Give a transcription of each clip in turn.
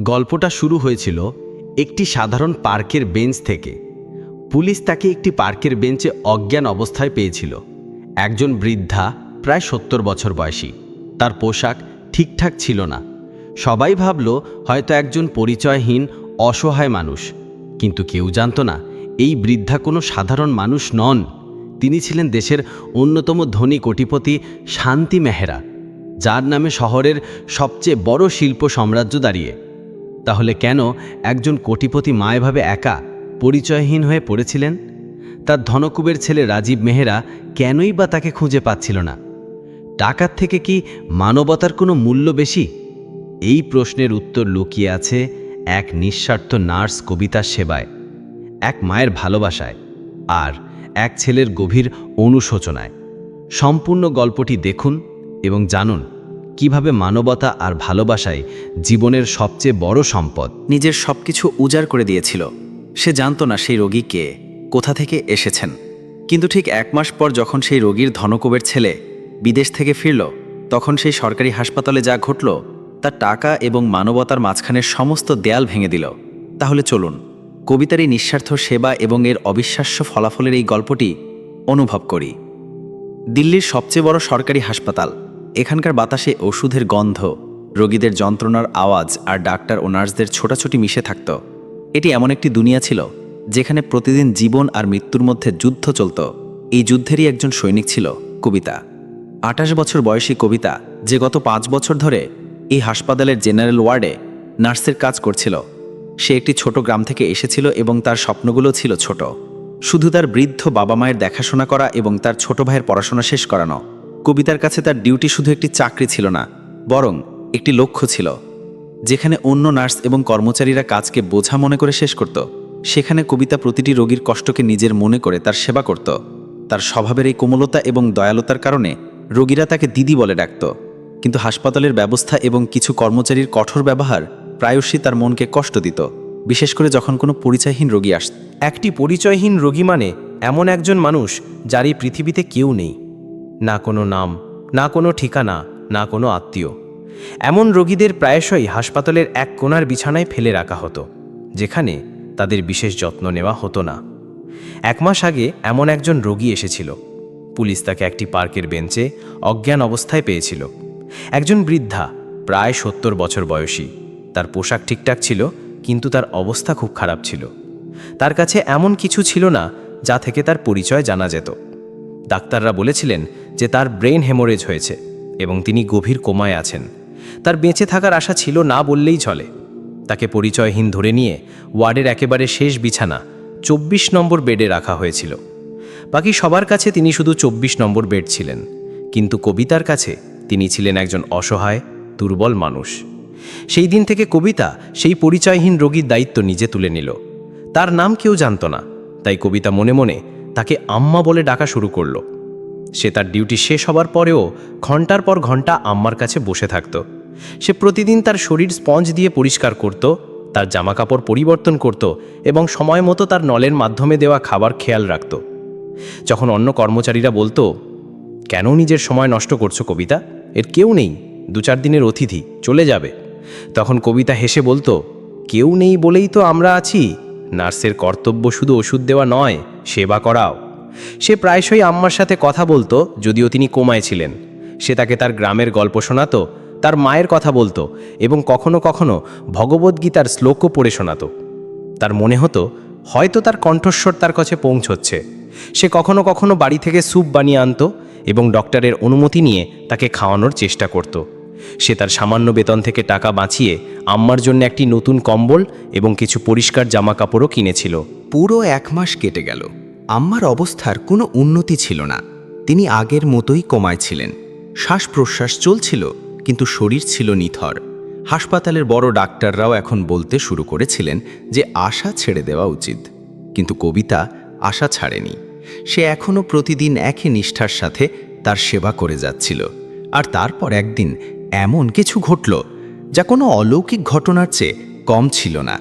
গল্পটা শুরু হয়েছিল একটি সাধারণ পার্কের বেঞ্চ থেকে। পুলিশ তাকে একটি পার্কের বেঞ্চে অজ্ঞান অবস্থায় পেয়েছিল। একজন বৃদ্ধা, প্রায় সত্তর বছর বয়সী। তার পোশাক ঠিকঠাক ছিল না। সবাই ভাবল, হয়তো একজন পরিচয়হীন, অসহায় মানুষ। কিন্তু কেউ জানতো না, এই বৃদ্ধা কোনো সাধারণ মানুষ নন। তিনি ছিলেন দেশের অন্যতম ধনী কোটিপতি শান্তি মেহরা, যার নামে শহরের সবচেয়ে বড় শিল্প সাম্রাজ্য দাঁড়িয়ে। তাহলে কেন একজন কোটিপতি মা এভাবে একা পরিচয়হীন হয়ে পড়েছিলেন? তার ধনকুবের ছেলে রাজীব মেহরা কেনই বা তাকে খুঁজে পাচ্ছিল না? টাকার থেকে কি মানবতার কোনো মূল্য বেশি? এই প্রশ্নের উত্তর লুকিয়ে আছে এক নিঃস্বার্থ নার্স কবিতার সেবায়, এক মায়ের ভালোবাসায় আর এক ছেলের গভীর অনুশোচনায়। সম্পূর্ণ গল্পটি দেখুন এবং জানুন কীভাবে মানবতা আর ভালোবাসায় জীবনের সবচেয়ে বড় সম্পদ? নিজের সবকিছু উজাড় করে দিয়েছিল। সে জানতো না সেই রোগী কে, কোথা থেকে এসেছেন। কিন্তু ঠিক এক মাস পর যখন সেই রোগীর ধনকুবের ছেলে বিদেশ থেকে ফিরল, তখন সেই সরকারি হাসপাতালে যা ঘটল, তা টাকা এবং মানবতার মাঝখানের সমস্ত দেয়াল ভেঙে দিল। তাহলে চলুন, কবিতার এই নিঃস্বার্থ সেবা এবং এর অবিশ্বাস্য ফলাফলের এই গল্পটি অনুভব করি। দিল্লির সবচেয়ে বড় সরকারি হাসপাতাল এখানকার বাতাসে ওষুধের গন্ধ, রোগীদের যন্ত্রণার আওয়াজ আর ডাক্তার ও নার্সদের ছোটাছুটি মিশে থাকত। এটি এমন একটি দুনিয়া ছিল যেখানে প্রতিদিন জীবন আর মৃত্যুর মধ্যে যুদ্ধ চলত। এই যুদ্ধেরই একজন সৈনিক ছিল, কবিতা। আঠাশ বছর বয়সী কবিতা যে গত পাঁচ বছর ধরে এই হাসপাতালের জেনারেল ওয়ার্ডে নার্সের কাজ করছিল। সে একটি ছোট গ্রাম থেকে এসেছিল এবং তার স্বপ্নগুলো ছিল ছোট। শুধু তার বৃদ্ধ বাবা মায়ের দেখাশোনা করা এবং তার ছোট ভাইয়ের পড়াশোনা শেষ করানো। কবিতার কাছে তার ডিউটি শুধু একটি চাকরি ছিল না, বরং একটি লক্ষ্য ছিল, যেখানে অন্য নার্স এবং কর্মচারীরা কাজকে বোঝা মনে করে শেষ করত, সেখানে কবিতা প্রতিটি রোগীর কষ্টকে নিজের মনে করে তার সেবা করত, তার স্বভাবের এই কোমলতা এবং দয়ালতার কারণে রোগীরা তাকে দিদি বলে ডাকত, কিন্তু হাসপাতালের ব্যবস্থা এবং কিছু কর্মচারীর কঠোর ব্যবহার প্রায়শই তার মনকে কষ্ট দিত, বিশেষ করে যখন কোনো পরিচয়হীন রোগী আসত। একটি পরিচয়হীন রোগী মানে এমন একজন মানুষ যার এই পৃথিবীতে কেউ নেই। না কোনো নাম, না কোনো ঠিকানা, না কোনো আত্মীয়। এমন রোগীদের প্রায়শই হাসপাতালের এক কোণার বিছানায় ফেলে রাখা হতো, যেখানে তাদের বিশেষ যত্ন নেওয়া হতো না। এক মাস আগে এমন একজন রোগী এসেছিল। পুলিশ তাকে একটি পার্কের বেঞ্চে অজ্ঞান অবস্থায় পেয়েছিল। একজন বৃদ্ধা, প্রায় সত্তর বছর বয়সী। তার পোশাক ঠিকঠাক ছিল, কিন্তু তার অবস্থা খুব খারাপ ছিল। তার কাছে এমন কিছু ছিল না, যা থেকে তার পরিচয় জানা যেত। ডাক্তাররা বলেছিলেন যে তার ব্রেন হেমোরেজ হয়েছে এবং তিনি গভীর কোমায় আছেন। তার বেঁচে থাকার আশা ছিল না বললেই চলে। তাকে পরিচয়হীন ধরে নিয়ে ওয়ার্ডের একেবারে শেষ বিছানা চব্বিশ নম্বর বেডে রাখা হয়েছিল। বাকি সবার কাছে তিনি শুধু চব্বিশ নম্বর বেড ছিলেন, কিন্তু কবিতার কাছে তিনি ছিলেন একজন অসহায়, দুর্বল মানুষ। সেই দিন থেকে কবিতা সেই পরিচয়হীন রোগীর দায়িত্ব নিজে তুলে নিল। তার নাম কেউ জানত না, তাই কবিতা মনে মনে তাকে আম্মা বলে ডাকা শুরু করল। সে তার ডিউটি শেষ হবার পরেও ঘণ্টার পর ঘণ্টা আম্মার কাছে বসে থাকত। সে প্রতিদিন তার শরীর স্পঞ্জ দিয়ে পরিষ্কার করত, তার জামাকাপড় পরিবর্তন করত এবং সময় মতো তার নলের মাধ্যমে দেওয়া খাবার খেয়াল রাখত। যখন অন্য কর্মচারীরা বলতো, কেন নিজের সময় নষ্ট করছ কবিতা? এর কেউ নেই, দু চার দিনের অতিথি, চলে যাবে। তখন কবিতা হেসে বলতো, কেউ নেই বলেই তো আমরা আছি, নার্সের কর্তব্য শুধু ওষুধ দেওয়া নয়, সেবা করাও। সে প্রায়শই আম্মার সাথে কথা বলতো, যদিও তিনি কোমায় ছিলেন। সে তাকে তার গ্রামের গল্প শোনাতো, তার মায়ের কথা বলতো এবং কখনো কখনো ভগবদ্গীতার শ্লোকও পড়ে শোনাতো। তার মনে হতো, হয়তো তার কণ্ঠস্বর তার কাছে পৌঁছচ্ছে। সে কখনো কখনো বাড়ি থেকে স্যুপ বানিয়ে আনত এবং ডক্টরের অনুমতি নিয়ে তাকে খাওয়ানোর চেষ্টা করত। সে তার সামান্য বেতন থেকে টাকা বাঁচিয়ে আম্মার জন্য একটি নতুন কম্বল এবং কিছু পরিষ্কার জামা কাপড়ও কিনেছিল। পুরো এক মাস কেটে গেল। আম্মার অবস্থার কোনো উন্নতি ছিল না। তিনি আগের মতোই কমায় ছিলেন। শ্বাস প্রশ্বাস চলছিল, কিন্তু শরীর ছিল নিথর। হাসপাতালের বড় ডাক্তাররাও এখন বলতে শুরু করেছিলেন যে আশা ছেড়ে দেওয়া উচিত। কিন্তু কবিতা আশা ছাড়েনি। সে এখনও প্রতিদিন একই নিষ্ঠার সাথে তার সেবা করে যাচ্ছিল। আর তারপর একদিন এমন কিছু ঘটল যা কোনো অলৌকিক ঘটনার চেয়ে কম ছিল না।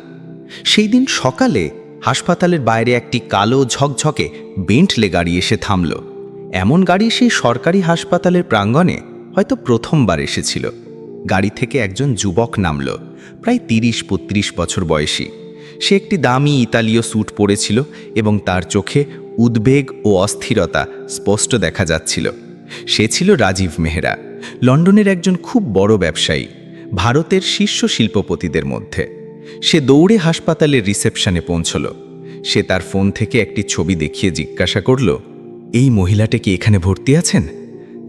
সেই দিন সকালে হাসপাতালের বাইরে একটি কালো ঝকঝকে বেন্টলে গাড়ি এসে থামল। এমন গাড়ি সেই সরকারি হাসপাতালের প্রাঙ্গণে হয়তো প্রথমবার এসেছিল। গাড়ি থেকে একজন যুবক নামল, প্রায় তিরিশ বত্রিশ বছর বয়সী। সে একটি দামি ইতালীয় স্যুট পরেছিল এবং তার চোখে উদ্বেগ ও অস্থিরতা স্পষ্ট দেখা যাচ্ছিল। সে ছিল রাজীব মেহরা, লন্ডনের একজন খুব বড় ব্যবসায়ী, ভারতের শীর্ষ শিল্পপতিদের মধ্যে। সে দৌড়ে হাসপাতালের রিসেপশনে পৌঁছল। সে তার ফোন থেকে একটি ছবি দেখিয়ে জিজ্ঞাসা করল, এই মহিলাটা কি এখানে ভর্তি আছেন?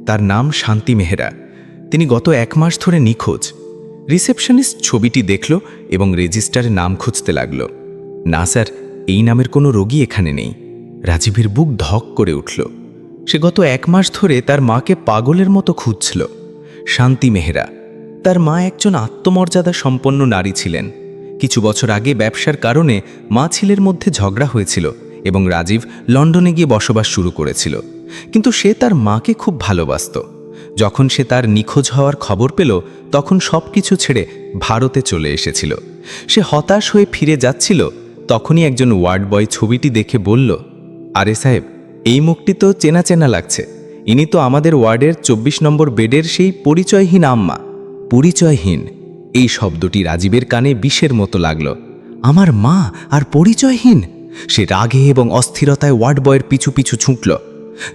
তার নাম শান্তি মেহরা। তিনি গত এক মাস ধরে নিখোঁজ। রিসেপশনিস্ট ছবিটি দেখল এবং রেজিস্টারে নাম খুঁজতে লাগল। না স্যার, এই নামের কোনো রোগী এখানে নেই। রাজীবের বুক ধক করে উঠল। সে গত এক মাস ধরে তার মাকে পাগলের মতো খুঁজছিল। শান্তি মেহরা। তার মা একজন আত্মমর্যাদা সম্পন্ন নারী ছিলেন। কিছু বছর আগে ব্যবসার কারণে মা ছেলের মধ্যে ঝগড়া হয়েছিল এবং রাজীব লন্ডনে গিয়ে বসবাস শুরু করেছিল। কিন্তু সে তার মাকে খুব ভালোবাসত। যখন সে তার নিখোঁজ হওয়ার খবর পেল, তখন সব কিছু ছেড়ে ভারতে চলে এসেছিল। সে হতাশ হয়ে ফিরে যাচ্ছিল, তখনই একজন ওয়ার্ড বয় ছবিটি দেখে বলল, আরে সাহেব, এই মুখটি তো চেনা চেনা লাগছে। ইনি তো আমাদের ওয়ার্ডের চব্বিশ নম্বর বেডের সেই পরিচয়হীন আম্মা। পরিচয়হীন। এই শব্দটি রাজীবের কানে বিষের মতো লাগল। আমার মা আর পরিচয়হীন। সে রাগে এবং অস্থিরতায় ওয়ার্ড বয়ের পিছু পিছু ছুটল।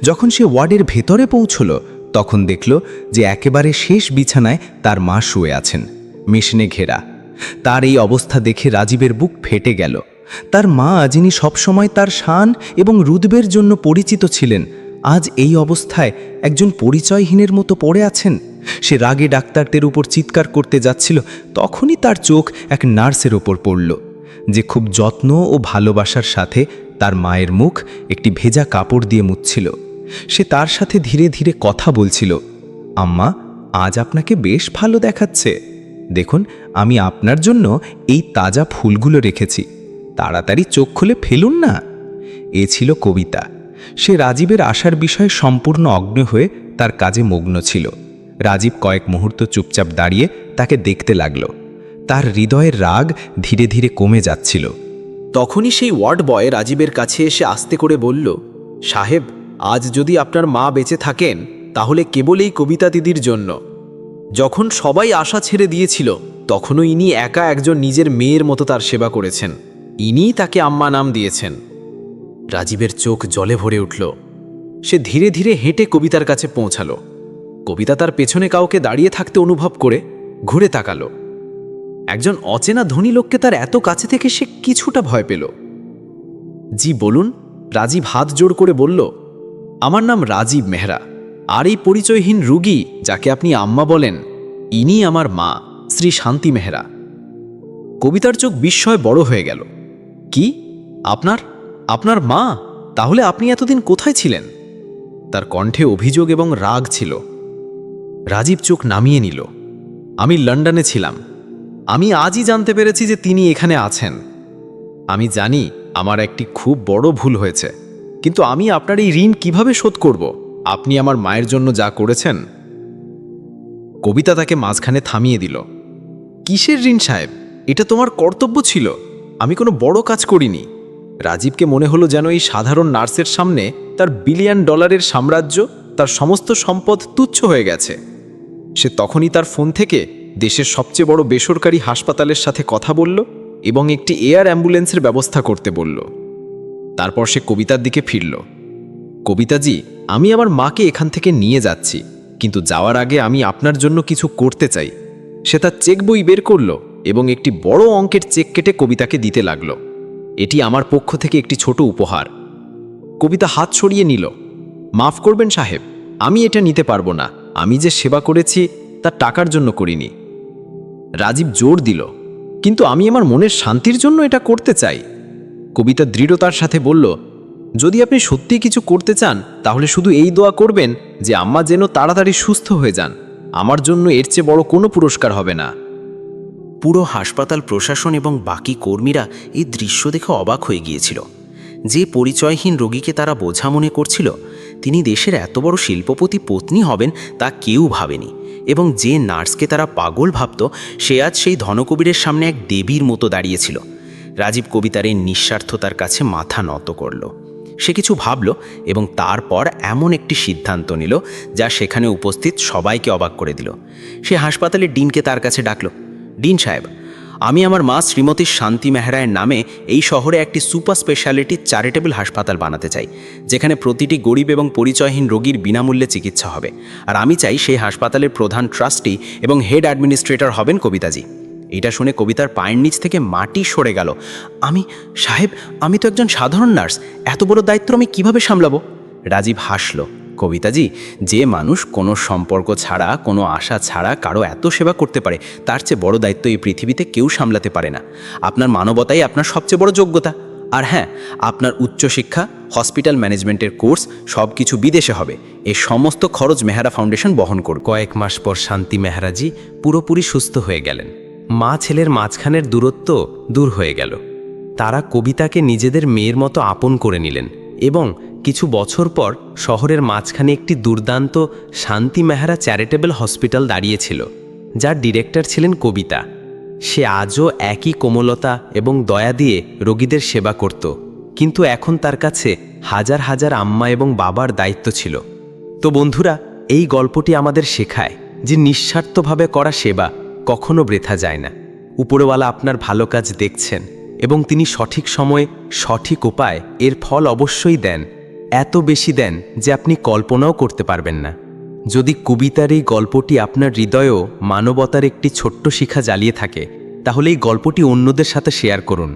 যখন সে ওয়ার্ডের ভেতরে পৌঁছল, তখন দেখল যে একেবারে শেষ বিছানায় তার মা শুয়ে আছেন, মেশিনে ঘেরা। তার এই অবস্থা দেখে রাজীবের বুক ফেটে গেল। তার মা যিনি সবসময় তার শান এবং রুদবের জন্য পরিচিত ছিলেন, আজ এই অবস্থায় একজন পরিচয়হীনের মতো পড়ে আছেন। সে রাগে ডাক্তারদের উপর চিৎকার করতে যাচ্ছিল, তখনই তার চোখ এক নার্সের ওপর পড়ল, যে খুব যত্ন ও ভালোবাসার সাথে তার মায়ের মুখ একটি ভেজা কাপড় দিয়ে মুছছিল। সে তার সাথে ধীরে ধীরে কথা বলছিল, আম্মা, আজ আপনাকে বেশ ভালো দেখাচ্ছে। দেখুন, আমি আপনার জন্য এই তাজা ফুলগুলো রেখেছি। তাড়াতাড়ি চোখ খুলে ফেলুন না। এ ছিল কবিতা। সে রাজীবের আসার বিষয়ে সম্পূর্ণ অজ্ঞ হয়ে তার কাজে মগ্ন ছিল। রাজীব কয়েক মুহূর্ত চুপচাপ দাঁড়িয়ে তাকে দেখতে লাগল। তার হৃদয়ের রাগ ধীরে ধীরে কমে যাচ্ছিল। তখনই সেই ওয়ার্ড বয় রাজীবের কাছে এসে আস্তে করে বলল, সাহেব, আজ যদি আপনার মা বেঁচে থাকেন, তাহলে কেবল এই কবিতা দিদির জন্য। যখন সবাই আশা ছেড়ে দিয়েছিল, তখনও ইনি একা একজন নিজের মেয়ের মতো তার সেবা করেছেন। ইনিই তাকে আম্মা নাম দিয়েছেন। রাজীবের চোখ জলে ভরে উঠল। সে ধীরে ধীরে হেঁটে কবিতার কাছে পৌঁছালো। কবিতা তার পেছনে কাউকে দাঁড়িয়ে থাকতে অনুভব করে ঘুরে তাকালো। একজন অচেনা ধনী লোককে তার এত কাছে থেকে সে কিছুটা ভয় পেল। জি, বলুন, রাজীব হাত জোড় করে বলল, আমার নাম রাজীব মেহরা, আর এই পরিচয়হীন রুগী যাকে আপনি আম্মা বলেন ইনি আমার মা, শ্রী শান্তি মেহরা। কবিতার চোখ বিস্ময় বড় হয়ে গেল। কি? আপনার? আপনার মা? তাহলে আপনি এতদিন কোথায় ছিলেন? তার কণ্ঠে অভিযোগ এবং রাগ ছিল। রাজীব চোখ নামিয়ে নিল। আমি লন্ডনে ছিলাম। আমি আজই জানতে পেরেছি যে তিনি এখানে আছেন। আমি জানি আমার একটি খুব বড় ভুল হয়েছে, কিন্তু আমি আপনার এই ঋণ কীভাবে শোধ করব? আপনি আমার মায়ের জন্য যা করেছেন। কবিতা তাকে মাঝখানে থামিয়ে দিল। কিসের ঋণ সাহেব? এটা তোমার কর্তব্য ছিল। আমি কোনো বড় কাজ করিনি। রাজীবকে মনে হলো যেন এই সাধারণ নার্সের সামনে তার বিলিয়ন ডলারের সাম্রাজ্য, তার সমস্ত সম্পদ তুচ্ছ হয়ে গেছে। সে তখনই তার ফোন থেকে দেশের সবচেয়ে বড় বেসরকারি হাসপাতালের সাথে কথা বলল এবং একটি এয়ার অ্যাম্বুলেন্সের ব্যবস্থা করতে বলল। তারপর সে কবিতার দিকে ফিরল। কবিতাজি, আমি আমার মাকে এখান থেকে নিয়ে যাচ্ছি, কিন্তু যাওয়ার আগে আমি আপনার জন্য কিছু করতে চাই। সে তার চেক বই বের করল এবং একটি বড় অঙ্কের চেক কেটে কবিতাকে দিতে লাগল। এটি আমার পক্ষ থেকে একটি ছোট উপহার। কবিতা হাত সরিয়ে নিল। মাফ করবেন সাহেব, আমি এটা নিতে পারব না। আমি যে সেবা করেছি, তা টাকার জন্য করিনি। রাজীব জোর দিল, কিন্তু আমি আমার মনের শান্তির জন্য এটা করতে চাই। কবিতা দৃঢ়তার সাথে বলল, যদি আপনি সত্যি কিছু করতে চান, তাহলে শুধু এই দোয়া করবেন যে আম্মা যেন তাড়াতাড়ি সুস্থ হয়ে যান। আমার জন্য এর চেয়ে বড় কোনো পুরস্কার হবে না। পুরো হাসপাতাল প্রশাসন এবং বাকি কর্মীরা এই দৃশ্য দেখে অবাক হয়ে গিয়েছিল। যে পরিচয়হীন রোগীকে তারা বোঝা মনে করছিল তিনি দেশের এত বড় শিল্পপতি পত্নী হবেন তা কেউ ভাবেনি। এবং যে নার্সকে তারা পাগল ভাবত, সে আজ সেই ধনকবীরের সামনে এক দেবীর মতো দাঁড়িয়েছিল। রাজীব কবিতার এই নিঃস্বার্থতার কাছে মাথা নত করল। সে কিছু ভাবল এবং তারপর এমন একটি সিদ্ধান্ত নিল, যা সেখানে উপস্থিত সবাইকে অবাক করে দিল। সে হাসপাতালে ডিনকে তার কাছে ডাকল, ডিন সাহেব আমি আমার মা শ্রীমতী শান্তি মেহরায়ের নামে এই শহরে একটি সুপার স্পেশালিটি চ্যারিটেবল হাসপাতাল বানাতে চাই, যেখানে প্রতিটি গরিব এবং পরিচয়হীন রোগীর বিনামূল্যে চিকিৎসা হবে। আর আমি চাই সেই হাসপাতালের প্রধান ট্রাস্টি এবং হেড অ্যাডমিনিস্ট্রেটর হবেন কবিতাজি। এটা শুনে কবিতার পায়ের নিচ থেকে মাটি সরে গেল। আমি, সাহেব, আমি তো একজন সাধারণ নার্স, এত বড় দায়িত্ব আমি কীভাবে সামলাবো? রাজীব হাসল। কবিতাজি যে মানুষ কোনো সম্পর্ক ছাড়া, কোনো আশা ছাড়া কারও এত সেবা করতে পারে, তার চেয়ে বড় দায়িত্ব এই পৃথিবীতে কেউ সামলাতে পারে না। আপনার মানবতাই আপনার সবচেয়ে বড় যোগ্যতা। আর হ্যাঁ আপনার উচ্চশিক্ষা, হসপিটাল ম্যানেজমেন্টের কোর্স সব কিছু বিদেশে হবে। এই সমস্ত খরচ মেহারা ফাউন্ডেশন বহন করবে কয়েক মাস পর শান্তি মেহরাজি পুরোপুরি সুস্থ হয়ে গেলেন। মা ছেলের মাঝখানের দূরত্ব দূর হয়ে গেল। তারা কবিতাকে নিজেদের মেয়ের মতো আপন করে নিলেন এবং কিছু বছর পর শহরের মাঝখানে একটি দুর্দান্ত শান্তি মেহরা চ্যারিটেবল হসপিটাল দাঁড়িয়েছিল, যার ডিরেক্টর ছিলেন কবিতা। সে আজও একই কোমলতা এবং দয়া দিয়ে রোগীদের সেবা করত, কিন্তু এখন তার কাছে হাজার হাজার আম্মা এবং বাবার দায়িত্ব ছিল। তো বন্ধুরা, এই গল্পটি আমাদের শেখায় যে নিঃস্বার্থভাবে করা সেবা কখনো বৃথা যায় না। উপরওয়ালা আপনার ভালো কাজ দেখছেন এবং তিনি সঠিক সময়ে সঠিক উপায় এর ফল অবশ্যই দেন। এত বেশি দেন যে আপনি কল্পনাও করতে পারবেন না। যদি কবিতার এই গল্পটি আপনার হৃদয়েও মানবতার একটি ছোট্ট শিখা জ্বালিয়ে থাকে, তাহলে এই গল্পটি অন্যদের সাথে শেয়ার করুন।